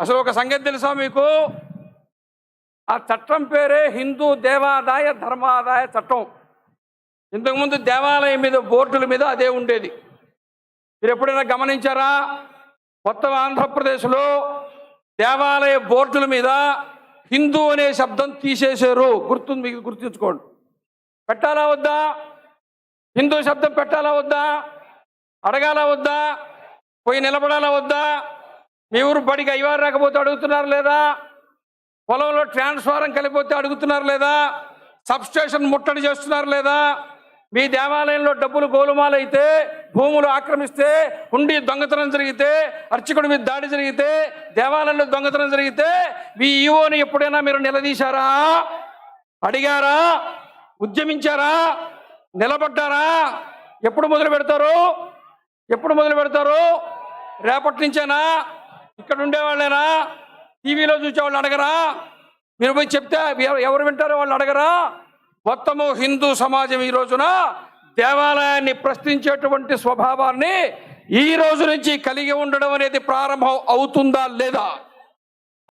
అసలు ఒక సంగతి తెలుసా మీకు? ఆ చట్టం పేరే హిందూ దేవాదాయ ధర్మాదాయ చట్టం. ఇంతకుముందు దేవాలయం మీద బోర్డుల మీద అదే ఉండేది. మీరు ఎప్పుడైనా గమనించారా? మొత్తం ఆంధ్రప్రదేశ్లో దేవాలయ బోర్డుల మీద హిందూ అనే శబ్దం తీసేశారు. గుర్తు మీకు గుర్తుంచుకోండి. పెట్టాలా వద్దా? హిందూ శబ్దం పెట్టాలా వద్దా? అడగాలా వద్దా? పోయి నిలబడాలా వద్దా? మీ ఊరు బడికి అయ్యవారు రాకపోతే అడుగుతున్నారు లేదా? పొలంలో ట్రాన్స్ఫారం కలిపోతే అడుగుతున్నారు లేదా? సబ్ స్టేషన్ ముట్టడి చేస్తున్నారు లేదా? మీ దేవాలయంలో డబ్బులు గోలుమాలైతే భూములు ఆక్రమిస్తే ఉండి దొంగతనం జరిగితే అర్చకుడి మీద దాడి జరిగితే దేవాలయంలో దొంగతనం జరిగితే మీ ఈవోని ఎప్పుడైనా మీరు నిలదీశారా? అడిగారా? ఉద్యమించారా? నిలబడ్డారా? ఎప్పుడు మొదలు పెడతారు? ఎప్పుడు మొదలు పెడతారు? రేపటి నుంచేనా? ఇక్కడ ఉండేవాళ్ళేనా టీవీలో చూసేవాళ్ళు అడగరా? మీరు పోయి చెప్తే ఎవరు వింటారో వాళ్ళు అడగరా? మొత్తము హిందూ సమాజం ఈ రోజున దేవాలయాన్ని ప్రశ్నించేటువంటి స్వభావాన్ని ఈ రోజు నుంచి కలిగి ఉండడం అనేది ప్రారంభం అవుతుందా లేదా?